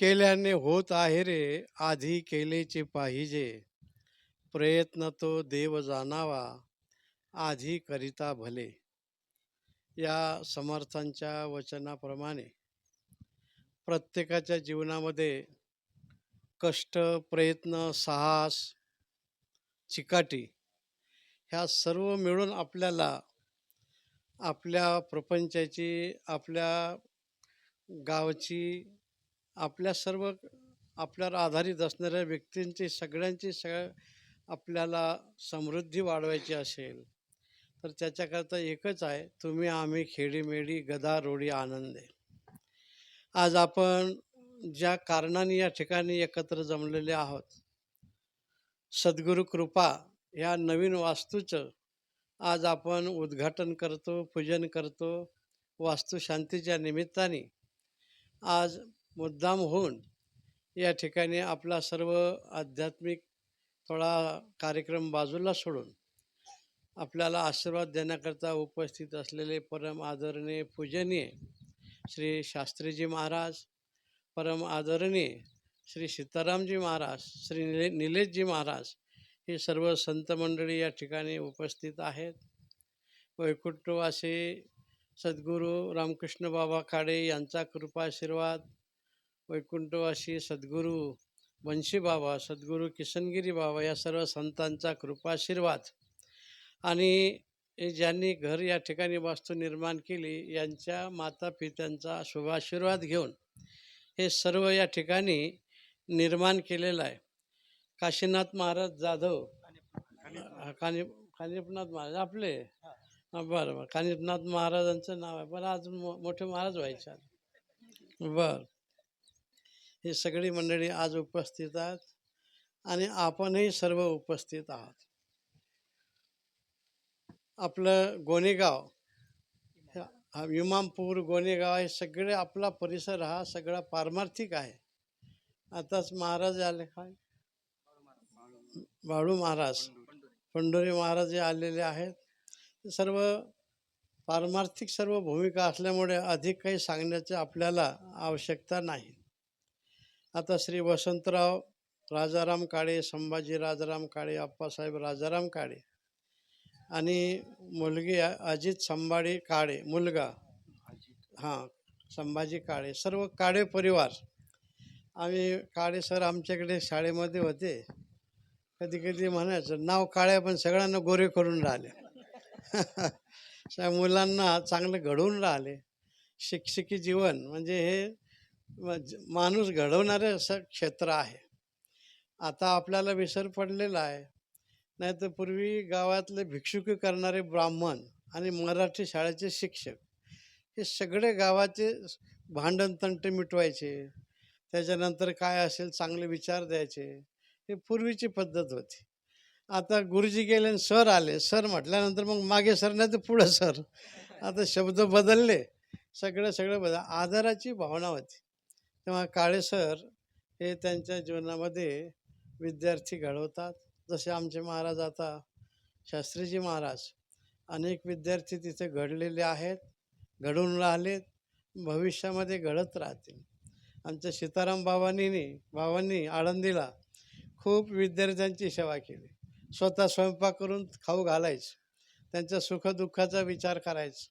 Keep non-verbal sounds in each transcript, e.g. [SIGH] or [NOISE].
केल्याने होत आहे रे आधी केलेचे पाहिजे. प्रयत्न तो देव जाणावा आधी करिता भले. या समर्थांच्या वचनाप्रमाणे. प्रत्येकाच्या जीवनामध्ये कष्ट प्रयत्न साहस चिकाटी ह्या सर्व मिळून आपल्याला आपल्या प्रपंचाची आपल्या गावची आपल्या सर्व आपल्यावर आधारित असणाऱ्या व्यक्तींची सगळ्यांची सगळ्या आपल्याला समृद्धी वाढवायची असेल तर त्याच्याकरता एकच आहे तुम्ही आम्ही खेडीमेडी गदा रोडी आनंदे. आज आपण ज्या कारणाने या ठिकाणी एकत्र जमलेले आहोत सद्गुरू कृपा ह्या नवीन वास्तूचं आज आपण उद्घाटन करतो पूजन करतो वास्तुशांतीच्या निमित्ताने आज मुद्दाम होऊन या ठिकाणी आपला सर्व आध्यात्मिक थोडा कार्यक्रम बाजूला सोडून आपल्याला आशीर्वाद देण्याकरता उपस्थित असलेले परम आदरणीय पूजनीय श्री शास्त्रीजी महाराज परम आदरणीय श्री सीतारामजी महाराज श्री निले निलेशजी महाराज हे सर्व संत मंडळी या ठिकाणी उपस्थित आहेत. वैकुंठवासी सद्गुरू रामकृष्ण बाबा खाडे यांचा कृपाशीर्वाद वैकुंठवासी सद्गुरू बंशी बाबा सद्गुरू किशनगिरी बाबा या सर्व संतांचा कृपाशीर्वाद. आणि ज्यांनी घर या ठिकाणी वास्तू निर्माण केली यांच्या माता पित्यांचा शुभाशीर्वाद घेऊन हे सर्व या ठिकाणी निर्माण केलेलं आहे. काशीनाथ महाराज जाधव कानि कानिपनाथ महाराज आपले? बरं बरं. कानिपनाथ महाराजांचं नाव आहे. बरं अजून मो मोठे महाराज व्हायचे आहेत. बरं. ही सगळी मंडळी आज उपस्थित आहेत आणि आपणही सर्व उपस्थित आहात. आपलं गोनेगाव हा इमामपूर गोणेगाव हे सगळे आपला परिसर हा सगळा पारमार्थिक आहे. आताच महाराज आले. काय? बाळू महाराज. पंढोरी महाराज हे आलेले आहेत. सर्व पारमार्थिक सर्व भूमिका असल्यामुळे अधिक काही सांगण्याची आपल्याला आवश्यकता नाही. आता श्री वसंतराव राजाराम काळे संभाजी राजाराम काळे अप्पासाहेब राजाराम काळे आणि मुलगी अजित संभाळी काळे मुलगा. हां संभाजी काळे. सर्व काळे परिवार. आम्ही काळे सर आमच्याकडे शाळेमध्ये होते. कधी कधी म्हणायचं नाव काळे पण सगळ्यांना गोरे करून राहिले. [LAUGHS] त्या मुलांना चांगलं घडवून राहिले. शिक्षकी जीवन म्हणजे हे म्हणजे माणूस घडवणारे असं क्षेत्र आहे. आता आपल्याला विसर पडलेला आहे. नाही तर पूर्वी गावातले भिक्षुकी करणारे ब्राह्मण आणि मराठी शाळेचे शिक्षक हे सगळे गावाचे भांडण तंटे मिटवायचे. त्याच्यानंतर काय असेल चांगले विचार द्यायचे. हे पूर्वीची पद्धत होती. आता गुरुजी गेले आणि सर आले. सर म्हटल्यानंतर मग मागे सर नाही तर पुढं सर. आता शब्द बदलले. सगळं सगळं बदल. आदराची भावना होती. तेव्हा काळे सर हे त्यांच्या जीवनामध्ये विद्यार्थी घडवतात. जसे आमचे महाराज आता शास्त्रीजी महाराज अनेक विद्यार्थी तिथे घडलेले आहेत घडून राहिलेत भविष्यामध्ये घडत राहतील. आमच्या सीताराम बाबांनी बाबांनी आळंदीला खूप विद्यार्थ्यांची सेवा केली. स्वतः स्वयंपाक करून खाऊ घालायचं त्यांच्या सुखदुःखाचा विचार करायचा.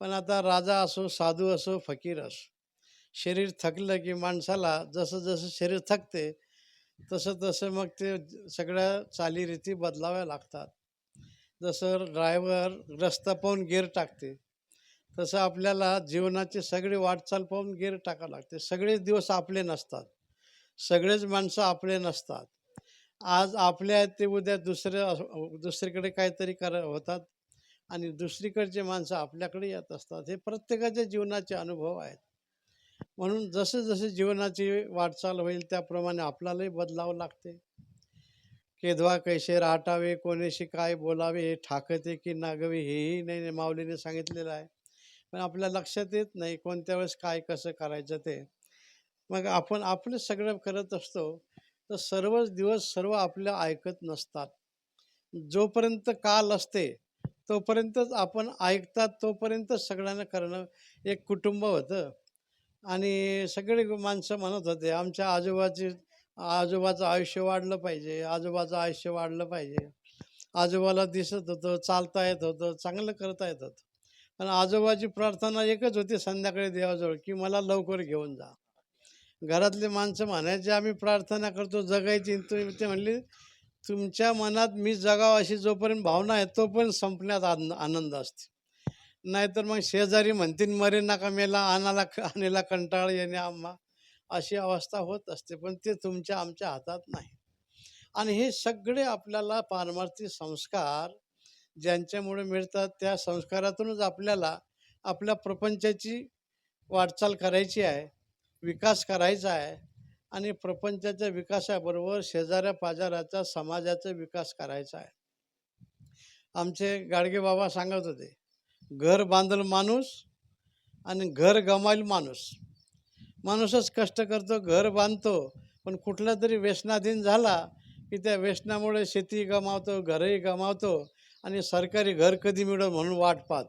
पण आता राजा असो साधू असो फकीर असो शरीर थकलं की माणसाला जसं जसं शरीर थकते तसं तसं मग ते सगळ्या चालीरीती बदलाव्या लागतात. जसं ड्रायव्हर रस्ता पाहून गिअर टाकते तसं आपल्याला जीवनाची सगळी वाटचाल पाहून गिअर टाकावं लागते. सगळेच दिवस आपले नसतात सगळेच माणसं आपले नसतात. आज आपले आहेत ते उद्या दुसरे दुसरीकडे काहीतरी कर होतात आणि दुसरीकडचे माणसं आपल्याकडे येत असतात. हे प्रत्येकाच्या जीवनाचे अनुभव आहेत. म्हणून जसं जसं जीवनाची वाटचाल होईल त्याप्रमाणे आपल्यालाही बदलावं लागते. केदवा कैसे राहटावे कोणीशी काय बोलावे हे ठाकते की नागवे हेही नाही माऊलीने सांगितलेलं आहे. पण आपल्या लक्षात येत नाही कोणत्या वेळेस काय कसं करायचं ते. मग आपण आपलं सगळं करत असतो तर सर्वच दिवस सर्व आपलं ऐकत नसतात. जोपर्यंत काल असते तोपर्यंतच आपण ऐकतात तोपर्यंत सगळ्यांना करणं एक कुटुंब होतं. आणि सगळे माणसं म्हणत होते आमच्या आजोबाचे आजोबाचं आयुष्य वाढलं पाहिजे आजोबाचं आयुष्य वाढलं पाहिजे. आजोबाला दिसत होतं चालता येत होतं चांगलं करता येत होतं. पण आजोबाची प्रार्थना एकच होती संध्याकाळी देवाजवळ की मला लवकर घेऊन जा. घरातले माणसं म्हणायचे आम्ही प्रार्थना करतो जगायची. तुम्ही ते म्हणले तुमच्या मनात मी जगाव अशी जोपर्यंत भावना आहे तोपर्यंत संपण्यात आन आनंद असते. नाहीतर मग शेजारी म्हणतील मरे नका मेला आणाला आणेला कंटाळ येणे आम्हा. अशी अवस्था होत असते पण ते तुमच्या आमच्या हातात नाही. आणि हे सगळे आपल्याला पारमार्थी संस्कार ज्यांच्यामुळे मिळतात त्या संस्कारातूनच आपल्याला आपल्या प्रपंचाची वाटचाल करायची आहे विकास करायचा आहे आणि प्रपंचाच्या विकासाबरोबर शेजाऱ्या पाजाराचा समाजाचा विकास करायचा आहे. आमचे गाडगे बाबा सांगत होते घर बांधल माणूस आणि घर गमाईल माणूस. माणूसच कष्ट करतो घर बांधतो पण कुठला तरी व्यसनाधीन झाला की त्या व्यसनामुळे शेती गमावतो घरही गमावतो आणि सरकारी घर कधी मिळेल म्हणून वाट पाहत.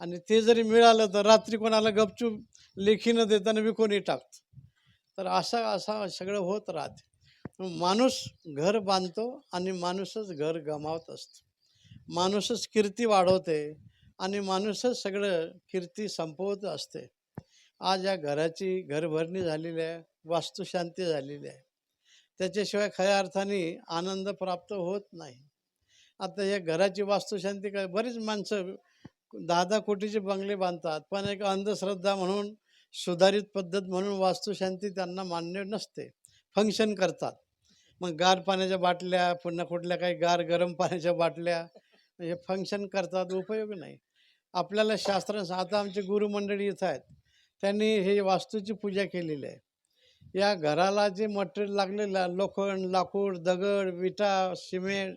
आणि ते जरी मिळालं तर रात्री कोणाला गपचूप लेखी न देताना विकूनही टाकतं. तर असा असा सगळं होत राहते. माणूस घर बांधतो आणि माणूसच घर गमावत असतो. माणूसच कीर्ती वाढवते. आणि माणूसच सगळं कीर्ती संपवत असते. आज या घराची घरभरणी झालेली आहे वास्तुशांती झालेली आहे. त्याच्याशिवाय खऱ्या अर्थाने आनंद प्राप्त होत नाही. आता या घराची वास्तुशांती काय बरीच माणसं दहा दहा कोटीचे बंगले बांधतात पण एक अंधश्रद्धा म्हणून सुधारित पद्धत म्हणून वास्तुशांती त्यांना मान्य नसते. फंक्शन करतात. मग गार पाण्याच्या बाटल्या पुन्हा कुठल्या काही गार गरम पाण्याच्या बाटल्या हे फंक्शन करतात उपयोग नाही. आपल्याला शास्त्र आता आमचे गुरुमंडळी इथं आहेत. त्यांनी हे वास्तूची पूजा केलेली आहे. या घराला जे मटेरियल लागलेलं लोखंड लाकूड दगड विटा सिमेंट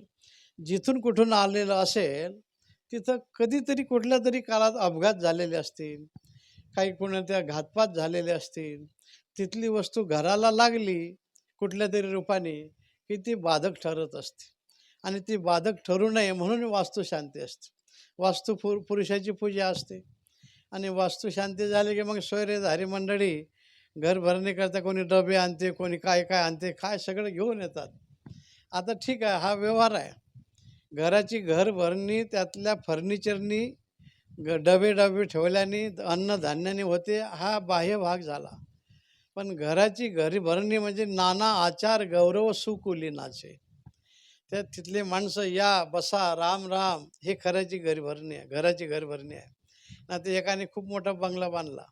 जिथून कुठून आलेलं असेल तिथं कधीतरी कुठल्या तरी काळात अपघात झालेले असतील काही कोणाच्या घातपात झालेले असतील तिथली वस्तू घराला लागली कुठल्या तरी रूपाने की ती बाधक ठरत असते. आणि ती बाधक ठरू नये म्हणून वास्तू शांती असते. वास्तू पु पुरुषाची पूजा असते. आणि वास्तुशांती झाली की मग सोयरेधारी मंडळी घर भरणीकरता कोणी डबे आणते कोणी काय काय आणते काय सगळं घेऊन येतात. आता ठीक आहे हा व्यवहार आहे. घराची घर भरणी त्यातल्या फर्निचरनी ग डबे डबे ठेवल्याने अन्नधान्याने होते हा बाह्य भाग झाला. पण घराची घरी भरणी म्हणजे नाना आचार गौरव सुकुलीनाचे. त्या तिथले माणसं या बसा राम राम. हे खऱ्याची घरभरणी आहे घराची घरभरणी आहे. ना ते एकाने खूप मोठा बंगला बांधला.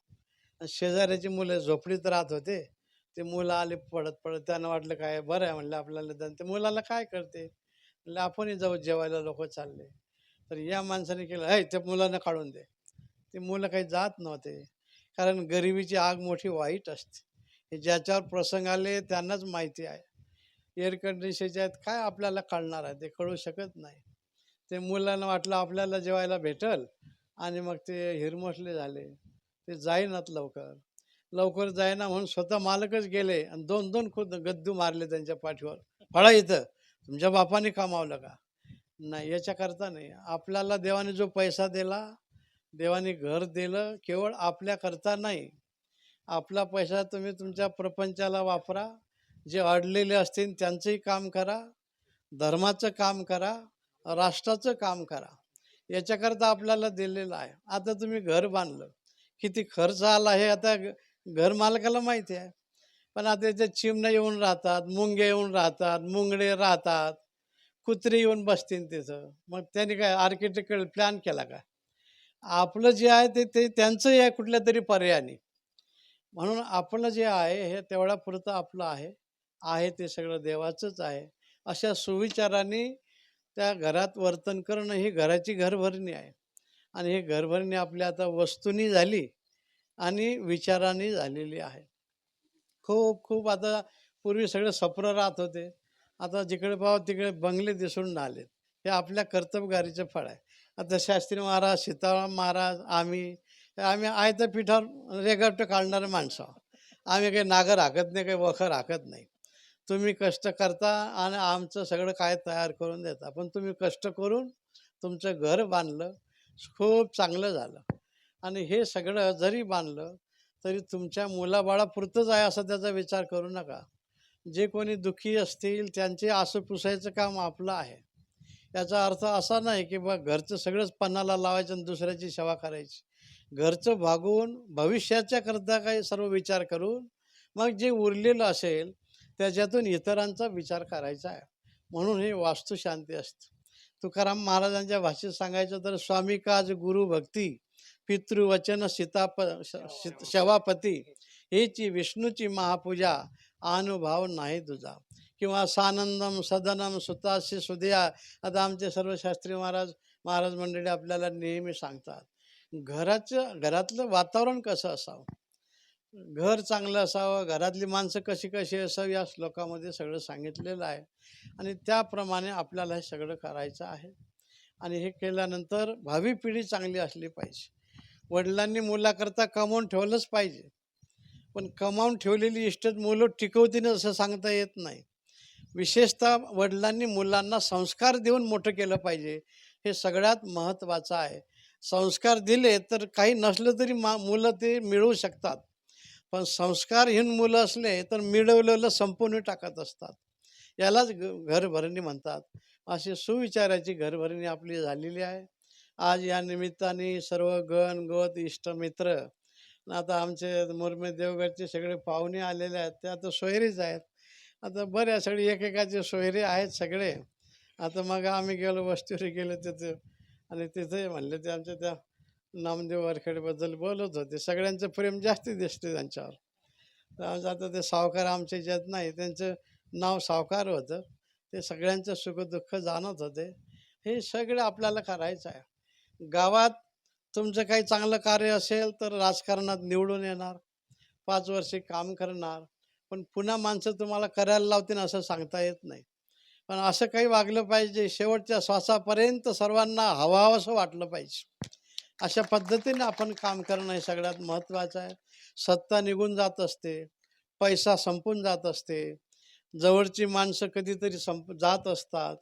शेजाऱ्याची मुलं झोपडीत राहत होते. ते मुलं आले पडत पडत त्यांना वाटलं काय बरं आहे म्हणलं आपल्याला ते मुलाला काय करते? म्हणलं आपणही जाऊ जेवायला लोक चालले. तर या माणसाने केलं आहे त्या मुलांना काढून दे. ते मुलं काही जात नव्हते. कारण गरिबीची आग मोठी वाईट असते. हे ज्याच्यावर प्रसंग आले त्यांनाच माहिती आहे. एअर कंडिशनच्या आहेत काय आपल्याला कळणार आहे? ते कळू शकत नाही. ते मुलांना वाटलं आपल्याला जेवायला भेटल आणि मग ते हिरमसले झाले. ते जाईनात लवकर. लवकर जाईना म्हणून स्वतः मालकच गेले आणि दोन दोन खुद गद्दू मारले त्यांच्या पाठीवर. फळा इथं. तुमच्या बापाने कमावलं का? नाही याच्याकरता नाही. आपल्याला देवाने जो पैसा दिला देवाने घर दिलं केवळ आपल्याकरता नाही. आपला पैसा तुम्ही तुमच्या प्रपंचाला वापरा. जे अडलेले असतील त्यांचंही काम करा धर्माचं काम करा राष्ट्राचं काम करा. याच्याकरता आपल्याला दिलेलं आहे. आता तुम्ही घर बांधलं. किती खर्च आला हे आता घर मालकाला माहिती आहे. पण आता त्याच्यात चिमण्या येऊन राहतात मुंगे येऊन राहतात मुंगडे राहतात. कुत्रे येऊन बसतील तिथं. मग त्यांनी काय आर्किटेक्ट प्लॅन केला का? आपलं जे आहे ते ते त्यांचंही आहे कुठल्या तरी पर्यायाने. म्हणून आपलं जे आहे हे तेवढ्या पुरतं आपलं आहे. आहे ते सगळं देवाचंच आहे. अशा सुविचाराने त्या घरात वर्तन करणं ही घराची घरभरणी आहे. आणि ही घरभरणी आपल्या आता वस्तूनी झाली आणि विचाराने झालेली आहे. खूप खूप आता पूर्वी सगळे सप्र राहत होते. आता जिकडे पाहावं तिकडे बंगले दिसून आलेत हे आपल्या कर्तबगारीचं फळ आहे. आता शास्त्री महाराज सीताराम महाराज आम्ही आम्ही आयत्या पिठावर रेगाट काढणारे माणसं आम्ही काही नागर हाकत नाही काही वखर हाकत नाही. तुम्ही कष्ट करता आणि आमचं सगळं काय तयार करून देता. पण तुम्ही कष्ट करून तुमचं घर बांधलं खूप चांगलं झालं. आणि हे सगळं जरी बांधलं तरी तुमच्या मुलाबाळापुरतंच आहे असं त्याचा विचार करू नका. जे कोणी दुःखी असतील त्यांचे आसू पुसायचं काम आपलं आहे. याचा अर्थ असा नाही की बा घरचं सगळंच पन्नाला लावायचं आणि दुसऱ्याची सेवा करायची. घरचं भागून भविष्याच्या करता काही सर्व विचार करून मग जे उरलेलं असेल त्याच्यातून इतरांचा विचार करायचा आहे. म्हणून हे वास्तुशांती असते. तुकाराम महाराजांच्या भाषेत सांगायचं तर स्वामी काज गुरु भक्ती पितृवचन सीताप शवापती हेची विष्णूची महापूजा अनुभव नाही तुझा. किंवा सानंदम सदनम सुताशी सुदया आता आमचे सर्व शास्त्री महाराज महाराज मंडळी आपल्याला नेहमी सांगतात. घराचं घरातलं वातावरण कसं असावं? घर चांगलं असावं घरातली माणसं कशी कशी असावी या श्लोकामध्ये सगळं सांगितलेलं आहे. आणि त्याप्रमाणे आपल्याला हे सगळं करायचं आहे. आणि हे केल्यानंतर भावी पिढी चांगली असली पाहिजे. वडिलांनी मुलाकरता कमावून ठेवलंच पाहिजे. पण कमावून ठेवलेली इष्टत मुलं टिकवतील असं सांगता येत नाही. विशेषतः वडिलांनी मुलांना संस्कार देऊन मोठं केलं पाहिजे हे सगळ्यात महत्त्वाचं आहे. संस्कार दिले तर काही नसलं तरी मा मुलं ते मिळवू शकतात. पण संस्कारहीन मुलं असले तर मिळवलेलं संपूर्ण टाकत असतात. यालाच घरभरणी म्हणतात. अशी सुविचाराची घरभरणी आपली झालेली आहे. आज या निमित्ताने सर्व गण गोत इष्टमित्र आता आमचे मुरमे देवगडचे सगळे पाहुणे आलेले आहेत. ते आता सोयरीच आहेत. आता बऱ्या सगळे एकेकाचे सोयरे आहेत सगळे. आता मग आम्ही गेलो वस्तीवर गेलो तिथे. आणि तिथे म्हणले ते आमच्या त्या नामदेव वारखेडेबद्दल बोलत होते. सगळ्यांचं प्रेम जास्ती दिसते त्यांच्यावर. त्यामुळे आता ते सावकार आमच्या ज्यात नाही त्यांचं नाव सावकार होतं. ते सगळ्यांचं सुखदुःख जाणत होते. हे सगळं आपल्याला करायचं आहे. गावात तुमचं काही चांगलं कार्य असेल तर राजकारणात निवडून येणार पाच वर्षे काम करणार पण पुन्हा माणसं तुम्हाला करायला लावतील असं सांगता येत नाही. पण असं काही वागलं पाहिजे शेवटच्या श्वासापर्यंत सर्वांना हवाहवंसं वाटलं पाहिजे. अशा पद्धतीने आपण काम करणं हे सगळ्यात महत्त्वाचं आहे. सत्ता निघून जात असते पैसा संपून जात असते. जवळची माणसं कधीतरी संप जात असतात.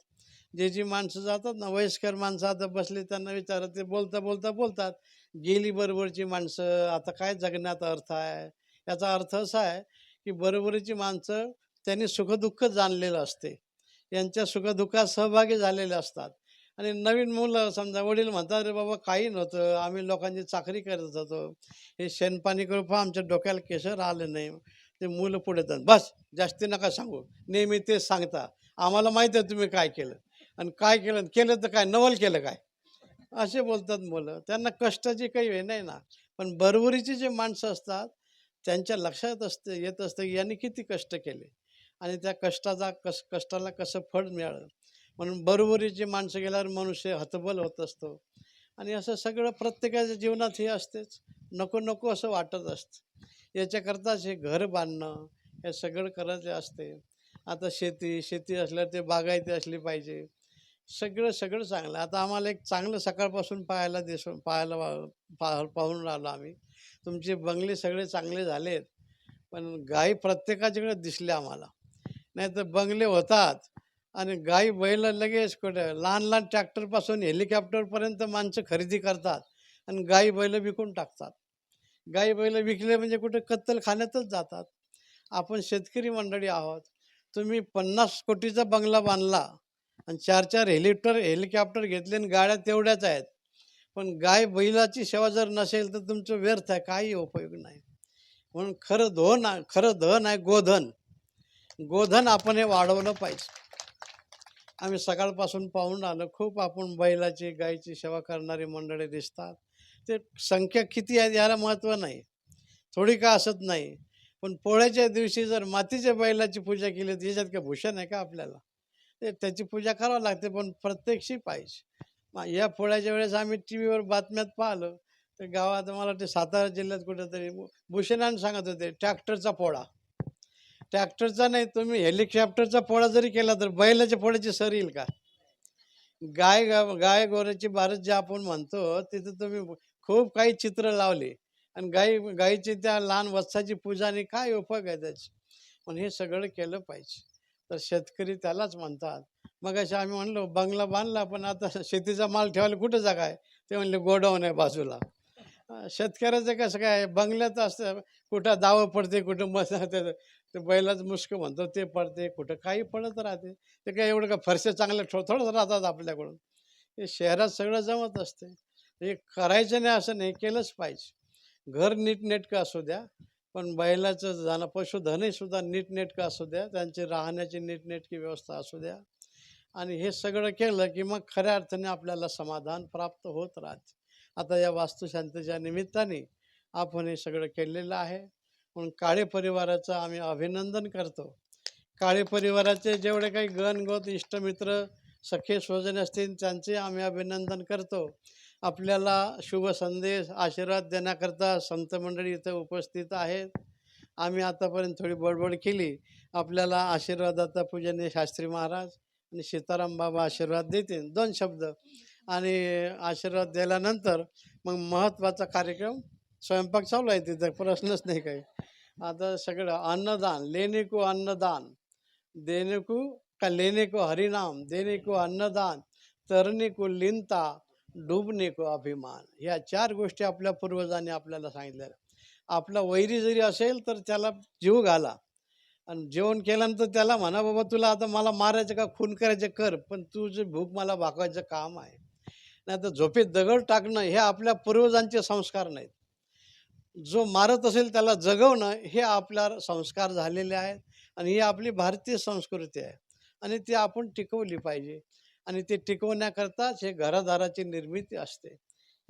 जे जी माणसं जातात ना वयस्कर माणसं आता बसले त्यांना विचारत ते बोलता बोलता बोलतात गेली बरोबरची माणसं आता काय जगण्यात अर्थ आहे? याचा अर्थ असा आहे की बरोबरीची माणसं त्यांनी सुखदुःख जाणलेलं असते. यांच्या सुखदुःखात सहभागी झालेले असतात. आणि नवीन मुलं समजा वडील म्हणतात रे बाबा काही नव्हतं. आम्ही लोकांची चाकरी करत होतो. हे शेणपाणी करू आमच्या डोक्याला केसर आलं नाही. ते मुलं पुढे येतात बस जास्ती नका सांगू. नेहमी तेच सांगता. आम्हाला माहीत आहे तुम्ही काय केलं. आणि काय केलं? केलं तर काय? नवल केलं काय? असे बोलतात मुलं. त्यांना कष्टाची काही हे नाही ना. पण बरोबरीची जे माणसं असतात त्यांच्या लक्षात असते येत असतं की यांनी किती कष्ट केले. आणि त्या कष्टाचा कस कष्टाला कसं फळ मिळालं? म्हणून बरोबरीची माणसं गेल्यावर मनुष्य हतबल होत असतो. आणि असं सगळं प्रत्येकाच्या जीवनात हे असतेच. नको नको असं वाटत असतं. याच्याकरताच हे घर बांधणं हे सगळं करायचे असते. आता शेती शेती असल्यावर ते बागायती असली पाहिजे. सगळं सगळं चांगलं. आता आम्हाला एक चांगलं सकाळपासून पाहायला दिसून पाहायला वा- पाहून राहिलो आम्ही. तुमचे बंगले सगळे चांगले झालेत. पण गायी प्रत्येकाच्याकडे दिसले आम्हाला. नाही तर बंगले होतात. आणि गाई बैल लगेच कुठे लहान लहान ट्रॅक्टरपासून हेलिकॉप्टरपर्यंत माणसं खरेदी करतात आणि गाई बैल विकून टाकतात. गाई बैल विकले म्हणजे कुठे कत्तलखान्यातच जातात. आपण शेतकरी मंडळी आहोत. तुम्ही पन्नास कोटीचा बंगला बांधला आणि चार चार हेलिकॉप्टर हेलिकॉप्टर घेतले आणि गाड्या तेवढ्याच आहेत. पण गाय बैलाची सेवा जर नसेल तर तुमचं व्यर्थ आहे काही उपयोग नाही. म्हणून खरं धन खरं धन आहे गोधन. गोधन आपण हे वाढवलं पाहिजे. आम्ही सकाळपासून पाहून आलो खूप आपण बैलाची गायची सेवा करणारी मंडळी दिसतात. ते संख्या किती आहे याला महत्त्व नाही. थोडी का असत नाही. पण पोळ्याच्या दिवशी जर मातीच्या बैलाची पूजा केली तर याच्यात काय भूषण आहे का आपल्याला? ते त्याची पूजा करावं लागते पण प्रत्यक्षी पाहिजे. मग या पोळ्याच्या वेळेस आम्ही टी व्हीवर बातम्यात पाहिलं. तर गावात मला ते सातारा जिल्ह्यात कुठेतरी भूषणाने सांगत होते ट्रॅक्टरचा पोळा. ट्रॅक्टरचा नाही तुम्ही हेलिकॉप्टरचा पोळा जरी केला तर बैलाच्या पोळ्याची सर येईल का? गाय गा- गाय गोऱ्याची भारत जे आपण म्हणतो तिथं तुम्ही खूप काही चित्र लावले. आणि गाई गाईची त्या लहान वत्साची पूजा आणि काय उपयोग आहे त्याची? पण हे सगळं केलं पाहिजे. तर शेतकरी त्यालाच म्हणतात. मग असे आम्ही म्हणलो बंगला बांधला पण आता शेतीचा माल ठेवायला कुठं जागा आहे? ते म्हणले गोडाऊन आहे बाजूला. शेतकऱ्याचं कसं काय बंगल्यात असतं कुठं दावं पडते कुठं मस्त ते बैलाच बैलाचं मुस्क म्हणतो ते पडते कुठं काही पडत राहते. ते काय एवढं का फरशे चांगले ठो थोडंच राहतात आपल्याकडून. हे शहरात सगळं जमत असते. हे करायचं नाही असं नाही केलंच पाहिजे. घर नीटनेटकं असू द्या पण बैलाचं जाणं पशुधनही सुद्धा नीटनेटकं असू द्या त्यांची राहण्याची नीटनेटकी व्यवस्था असू द्या. आणि हे सगळं केलं की मग खऱ्या अर्थाने आपल्याला समाधान प्राप्त होत राहते. आता या वास्तुशांतीच्या निमित्ताने आपण हे सगळं केलेलं आहे. म्हणून काळे परिवाराचं आम्ही अभिनंदन करतो. काळे परिवाराचे जेवढे काही गणगोत इष्टमित्र सखे स्वजन असतील त्यांचे आम्ही अभिनंदन करतो. आपल्याला शुभ संदेश आशीर्वाद देण्याकरता संत मंडळी इथं उपस्थित आहेत. आम्ही आतापर्यंत थोडी बडबड केली. आपल्याला आशीर्वादाचा पूजनीय शास्त्री महाराज आणि सीताराम बाबा आशीर्वाद देतील. दोन शब्द. आणि आशीर्वाद दिल्यानंतर मग महत्त्वाचा कार्यक्रम स्वयंपाक चालू आहे तिथं प्रश्नच नाही काही. आता सगळं अन्नदान लेणे को अन्नदान देणे को का लेणे को हरिनाम देणे को अन्नदान तरणे को लिंता डुबणे को अभिमान. ह्या चार गोष्टी आपल्या पूर्वजांनी आपल्याला सांगितल्या आपला वैरी जरी असेल तर त्याला जीव घाला. आणि जेवण केल्यानंतर त्याला म्हणा बाबा तुला आता मला मारायचं का खून करायचं कर पण तुझं भूक मला भागवायचं काम आहे. नाही तर झोपेत दगड टाकणं हे आपल्या पूर्वजांचे संस्कार नाहीत. जो मारत असेल त्याला जगवणं हे आपल्या संस्कार झालेले आहेत आणि ही आपली भारतीय संस्कृती आहे. आणि ती आपण टिकवली पाहिजे. आणि ते टिकवण्याकरताच हे घरादाराची निर्मिती असते.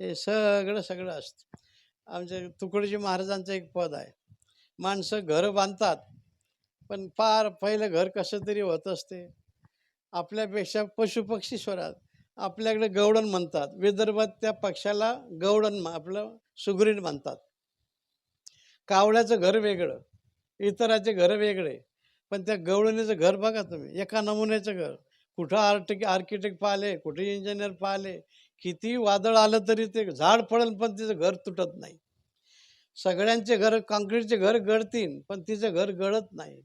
हे सगळं सगळं असतं. आमच्या तुकडोजी महाराजांचं एक पद आहे. माणसं घरं बांधतात पण फार पहिलं घर कसं तरी होत असते. आपल्यापेक्षा पशुपक्षी स्वरात. आपल्याकडे गवडण म्हणतात. विदर्भात त्या पक्षाला गवडण आपलं सुगरीण म्हणतात. कावळ्याचं घर वेगळं इतराचे घर वेगळे पण त्या गवळणीचं घर बघा तुम्ही एका नमुन्याचं घर. कुठं आर्टिक आर्किटेक्ट पाहिले कुठे इंजिनियर पाहिले किती वादळ आलं तरी ते झाड पडेल पण तिचं घर तुटत नाही. सगळ्यांचे घर काँक्रीटचे घर गळतील पण तिचं घर गळत नाही.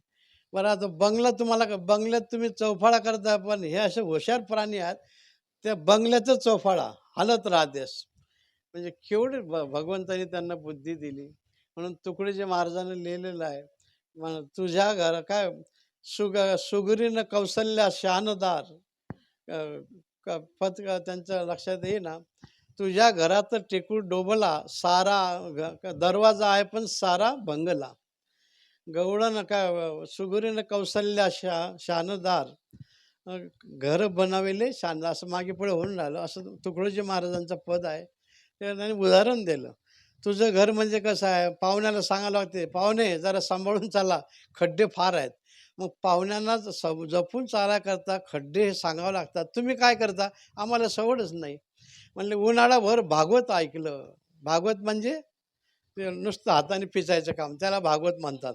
बरं आता बंगला तुम्हाला बंगल्यात तुम्ही चौफाळा करता पण हे असे हुशार प्राणी आहेत त्या बंगल्याचं चौफाळा हालत राहतेस. म्हणजे केवढे भ भगवंतानी त्यांना बुद्धी दिली. म्हणून तुकडीजी महाराजांनी लिहिलेलं आहे म्हण तुझ्या घर काय सुग सुगरीन कौशल्या शानदार अं, क- लक्षात येईना तुझ्या घरात टेकू डोबला सारा घ- दरवाजा आहे पण सारा भंगला गवळण काय सुगरीन कौशल्या शा शानदार घर बनविले शानदार असं मागे पुढे होऊन राहिलं असं तुकडोजी महाराजांचं पद आहे. त्यांनी उदाहरण दिलं. तुझं घर म्हणजे कसं आहे? पाहुण्याला सांगायला लागते पाहुणे जरा सांभाळून चाला खड्डे फार आहेत. मग पाहुण्यांना सब स- जपून चाला करता खड्डे हे सांगावं लागतात. तुम्ही काय करता? आम्हाला सवडच नाही. म्हणले उन्हाळाभर भागवत ऐकलं. भागवत म्हणजे नुसतं हाताने पिचायचं काम त्याला भागवत म्हणतात.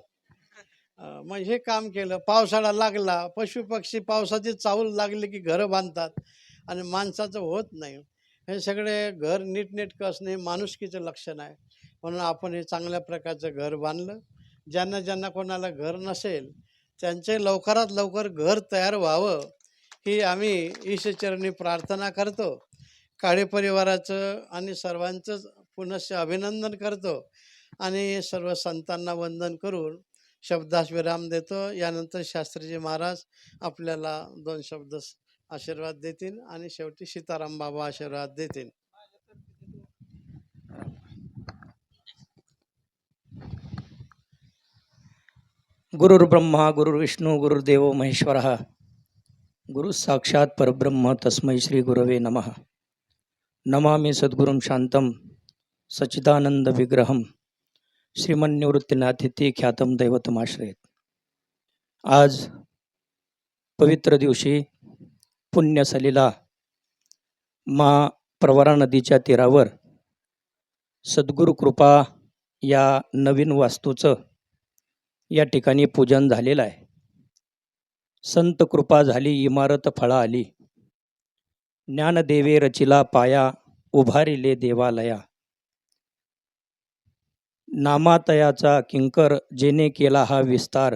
मग हे काम केलं. पावसाळा लागला. पशुपक्षी पावसाची चावल लागली की घरं बांधतात. आणि माणसाचं होत नाही. हे सगळे घर नीटनेटकं असणे माणुसकीचं लक्षण आहे. म्हणून आपण हे चांगल्या प्रकारचं घर बांधलं. ज्यांना ज्यांना कोणाला घर नसेल त्यांचे लवकरात लवकर घर तयार व्हावं ही आम्ही ईशचरणी प्रार्थना करतो. काळे परिवाराचं आणि सर्वांचंच पुनश्च अभिनंदन करतो. आणि सर्व संतांना वंदन करून शब्दास विराम देतो. यानंतर शास्त्रीजी महाराज आपल्याला दोन शब्द आशीर्वाद देतील आणि शेवटी सीताराम बाबा आशीर्वाद देतील. गुरुर्ब्रह्मा गुरुर्विष्णू गुरुर्देव महेश्वर. गुरु साक्षात परब्रह्म तस्मै श्री गुरवे नमः. नमामि सद्गुरुं शांतं सच्चिदानंद विग्रहं. श्रीमन्निवृत्तीनाथिती ख्यातं दैवतमाश्रयत. आज पवित्र दिवशी पुण्यसलीला मा प्रवरा नदीच्या तीरावर सद्गुरु कृपा या नवीन वास्तूचं या ठिकाणी पूजन झालेलं आहे. संत कृपा झाली इमारत फळा आली. ज्ञानदेवे रचिला पाया उभारिले देवालया. नामातयाचा किंकर जेने केला हा विस्तार.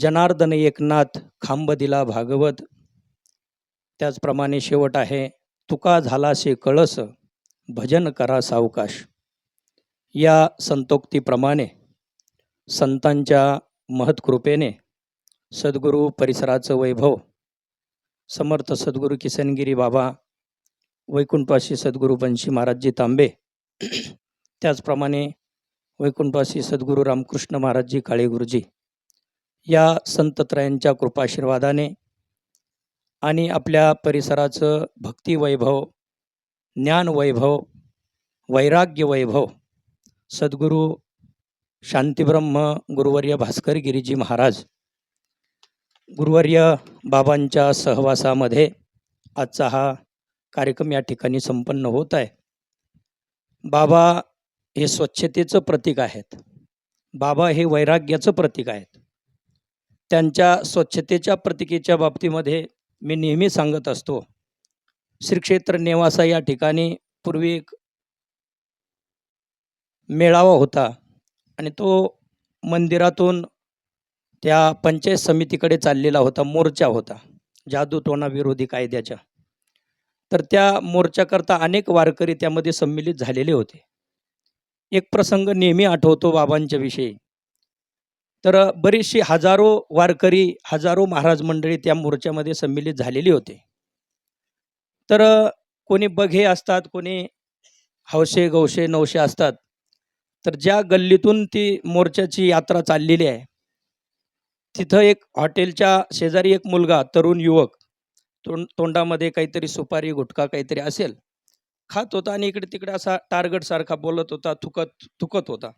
जनार्दन एकनाथ खांब दिला भागवत. त्याचप्रमाणे शेवट आहे तुका झालासे कळस भजन करा सावकाश. या संतोक्तीप्रमाणे संतांच्या महत्कृपेने सद्गुरू परिसराचं वैभव समर्थ सद्गुरू किसनगिरी बाबा वैकुंठवासी सद्गुरू बंशी महाराजजी तांबे त्याचप्रमाणे वैकुंठवासी सद्गुरू रामकृष्ण महाराजजी काळे गुरुजी या संतत्रयांच्या कृपाशीर्वादाने आणि आपल्या परिसराचं भक्ती वैभव ज्ञान वैभव वैराग्य वैभव सद्गुरू शांतीब्रह्म गुरुवर्य भास्कर गिरीजी महाराज गुरुवर्य बाबांच्या सहवासामध्ये आजचा हा कार्यक्रम या ठिकाणी संपन्न होत आहे. बाबा हे स्वच्छतेचं प्रतीक आहेत. बाबा हे वैराग्याचं प्रतीक आहेत. त्यांच्या स्वच्छतेच्या प्रतिकेच्या बाबतीमध्ये मी नेहमी सांगत असतो. श्री क्षेत्र नेवासा या ठिकाणी पूर्वी एक मेळावा होता आणि तो मंदिरातून त्या पंचायत समितीकडे चाललेला होता मोर्चा होता जादूटोणा विरोधी कायद्याच्या. तर त्या मोर्चाकरता अनेक वारकरी त्यामध्ये सम्मिलित झालेले होते. एक प्रसंग नेहमी आठवतो बाबांच्या विषयी. तर बरीचशी हजारो वारकरी हजारो महाराज मंडळी त्या मोर्चामध्ये संमिलित झालेली होते. तर कोणी बघे असतात कोणी हौशे गौशे नवशे असतात. तर ज्या गल्लीतून ती मोर्चाची यात्रा चाललेली आहे तिथं एक हॉटेलच्या शेजारी एक मुलगा तरुण युवक तोंड तोंडामध्ये काहीतरी सुपारी गुटखा काहीतरी असेल. खात होता आणि इकडे तिकडे असा टार्गेटसारखा बोलत होता थुकत थुकत होता.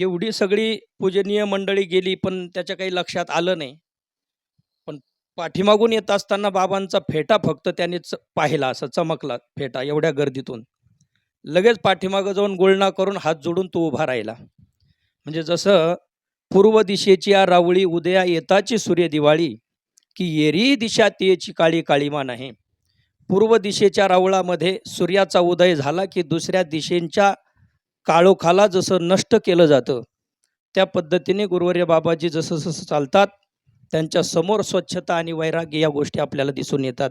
एवढी सगळी पूजनीय मंडळी गेली पण त्याच्या काही लक्षात आलं नाही. पण पाठीमागून येत असताना बाबांचा फेटा फक्त त्याने पाहिला असं चमकला फेटा एवढ्या गर्दीतून. लगेच पाठीमागं जाऊन गुळणा करून हात जोडून तो उभा राहिला. म्हणजे जसं पूर्व दिशेची या रावळी उदया येताची सूर्य दिवाळी की येरी दिशा तेची काळी काळीमा नाही. पूर्व दिशेच्या रावळामध्ये सूर्याचा उदय झाला की दुसऱ्या दिशेंच्या काळोखाला जसं नष्ट केलं जातं त्या पद्धतीने गुरुवर्य बाबाजी जसं जसं चालतात त्यांच्यासमोर स्वच्छता आणि वैराग्य या गोष्टी आपल्याला दिसून येतात.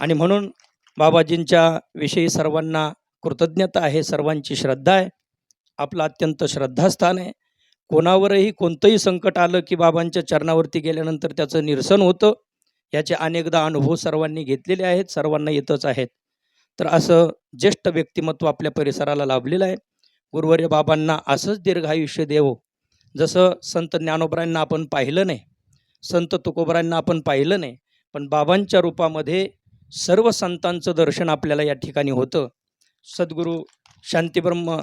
आणि म्हणून बाबाजींच्या विषयी सर्वांना कृतज्ञता आहे सर्वांची श्रद्धा आहे. आपलं अत्यंत श्रद्धास्थान आहे. कोणावरही कोणतंही संकट आलं की बाबांच्या चरणावरती गेल्यानंतर त्याचं निरसन होतं. याचे अनेकदा अनुभव सर्वांनी घेतलेले आहेत सर्वांना येतच आहेत. तर असं ज्येष्ठ व्यक्तिमत्व आपल्या परिसराला लाभलेलं आहे. गुरुवर्य बाबांना असंच दीर्घायुष्य देवो. जसं संत ज्ञानोबरांना आपण पाहिलं नाही संत तुकोबरांना आपण पाहिलं नाही पण बाबांच्या रूपामध्ये सर्व संतांचं दर्शन आपल्याला या ठिकाणी होतं. सद्गुरू शांतीब्रह्म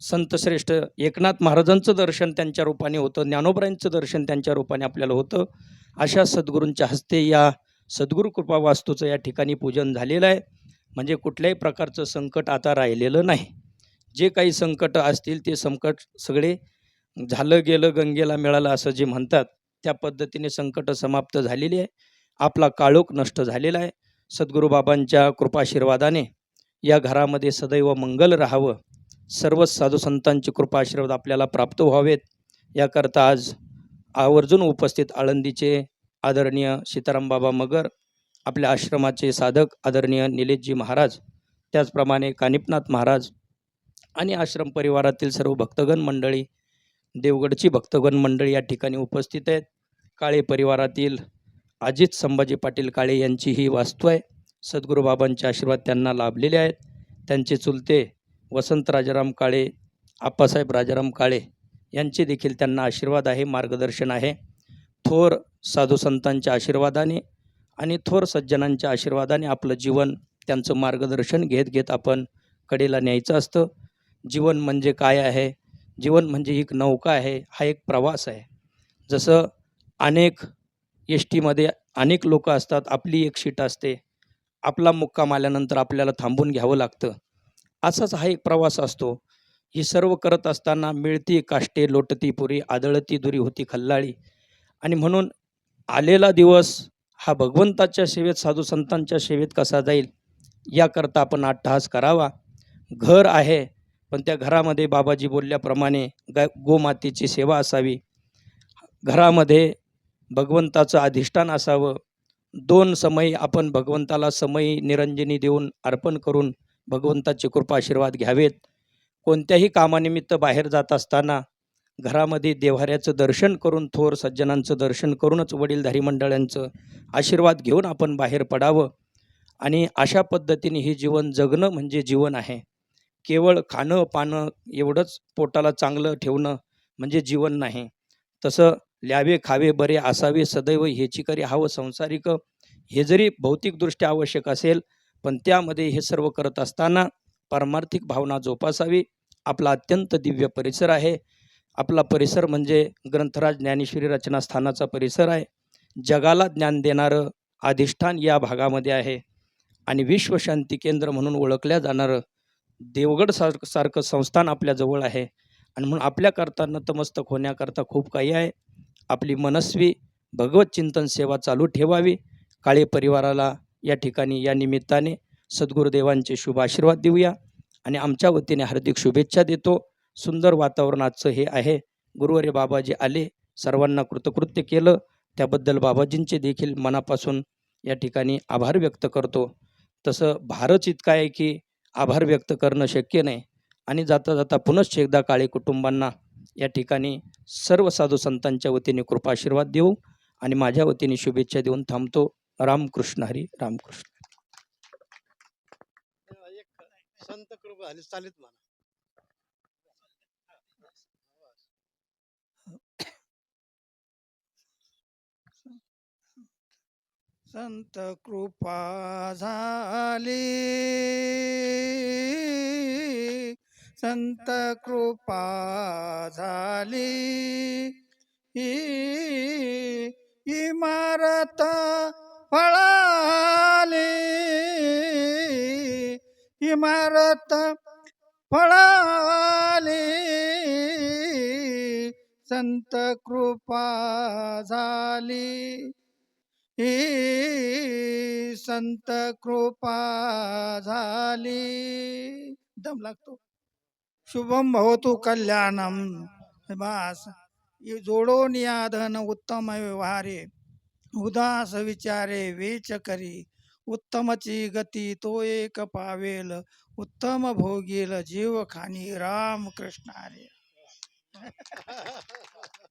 संतश्रेष्ठ एकनाथ महाराजांचं दर्शन त्यांच्या रूपाने होतं ज्ञानोबरांचं दर्शन त्यांच्या रूपाने आपल्याला होतं. अशा सद्गुरूंच्या हस्ते या सद्गुरू कृपा वास्तूचं या ठिकाणी पूजन झालेलं आहे. म्हणजे कुठल्याही प्रकारचं संकट आता राहिलेलं नाही. जे काही संकट असतील ते संकट सगळे झालं गेलं गंगेला मिळालं असं जे म्हणतात त्या पद्धतीने संकट समाप्त झालेली आहे. आपला काळोख नष्ट झालेला आहे. सद्गुरूबाबांच्या कृपाशीर्वादाने या घरामध्ये सदैव मंगल राहावं. सर्व साधू संतांची कृपाशीर्वाद आपल्याला प्राप्त व्हावेत. याकरता आज आवर्जून उपस्थित आळंदीचे आदरणीय सीतारामबाबा मगर आपल्या आश्रमाचे साधक आदरणीय निलेशजी महाराज त्याचप्रमाणे कानिपनाथ महाराज आणि आश्रम परिवारातील सर्व भक्तगण मंडळी देवगडची भक्तगण मंडळी या ठिकाणी उपस्थित आहेत. काळे परिवारातील अजित संभाजी पाटील काळे यांची ही वास्तू आहे. सद्गुरू बाबांचे आशीर्वाद त्यांना लाभलेले आहेत. त्यांचे चुलते वसंत राजाराम काळे आप्पासाहेब राजाराम काळे यांचे देखील त्यांना आशीर्वाद आहे मार्गदर्शन आहे. थोर साधू संतांच्या आशीर्वादाने आणि थोर सज्जनांच्या आशीर्वादाने आपलं जीवन त्यांचं मार्गदर्शन घेत घेत आपण कडेला न्यायचं असतं. जीवन म्हणजे काय आहे? जीवन म्हणजे एक नौका आहे हा एक प्रवास आहे. जसं अनेक एस टीमध्ये अनेक लोक असतात आपली एक शीट असते. आपला मुक्काम आल्यानंतर आपल्याला थांबून घ्यावं लागतं. असाच हा एक प्रवास असतो. ही सर्व करत असताना मिळती काष्टे लोटती पुरी आदळती दुरी होती खल्लाळी. आणि म्हणून आलेला दिवस हा भगवंताच्या सेवेत साधू संतांच्या सेवेत कसा जाईल याकरता आपण अट्टहास करावा. घर आहे पण त्या घरामध्ये बाबाजी बोलल्याप्रमाणे ग गोमातेची सेवा असावी. घरामध्ये भगवंताचं अधिष्ठान असावं. दोन समय आपण भगवंताला समय निरंजनी देऊन अर्पण करून भगवंताची कृपा आशीर्वाद घ्यावेत. कोणत्याही कामानिमित्त बाहेर जात असताना घरामध्ये देव्हाऱ्याचं दर्शन करून थोर सज्जनांचं दर्शन करूनच वडीलधारी मंडळांचं आशीर्वाद घेऊन आपण बाहेर पडावं. आणि अशा पद्धतीने हे जीवन जगणं म्हणजे जीवन आहे. केवळ खाणं पाणं एवढंच पोटाला चांगलं ठेवणं म्हणजे जीवन नाही. तसं ल्यावे खावे बरे असावे सदैव ह्याची करी हवं संसारिक. हे जरी भौतिकदृष्ट्या आवश्यक असेल पण त्यामध्ये हे सर्व करत असताना पारमार्थिक भावना जोपासावी. आपला अत्यंत दिव्य परिसर आहे. आपला परिसर म्हणजे ग्रंथराज ज्ञानेश्वरी रचनास्थानाचा परिसर आहे. जगाला ज्ञान देणारं अधिष्ठान या भागामध्ये आहे. आणि विश्वशांती केंद्र म्हणून ओळखल्या जाणारं देवगड सार सारखं संस्थान आपल्याजवळ आहे. आणि म्हणून आपल्याकरता नतमस्तक होण्याकरता खूप काही आहे. आपली मनस्वी भगवत चिंतन सेवा चालू ठेवावी. काळे परिवाराला या ठिकाणी या निमित्ताने सद्गुरुदेवांचे शुभ आशीर्वाद देऊया. आणि आमच्या वतीने हार्दिक शुभेच्छा देतो. सुंदर वातावरणाचं हे आहे. गुरुवारी बाबाजी आले. सर्वांना कृतकृत्य केलं. त्याबद्दल बाबाजींचे देखील मनापासून या ठिकाणी आभार व्यक्त करतो. तसं भारच इतका आहे की आभार व्यक्त करणं शक्य नाही. आणि जाता जाता पुनश्च एकदा काळे कुटुंबांना या ठिकाणी सर्व साधू संतांच्या वतीने कृपा आशीर्वाद देऊ आणि माझ्या वतीने शुभेच्छा देऊन थांबतो. रामकृष्ण हरी रामकृष्ण. एक संत कृपा झाली संत कृपा झाली. संत कृपा झाली. ही इमारत फळाली. इमारत फळाली. संत कृपा झाली. ही संत कृपा झाली. दम लागतो. शुभम भवतु कल्याणम बास. जोडोन या धन उत्तम व्यवहारे. उदास विचारे वेच करी. उत्तमची गती तो एक पावेल. उत्तम भोगील जीव खानी राम कृष्णारे [LAUGHS]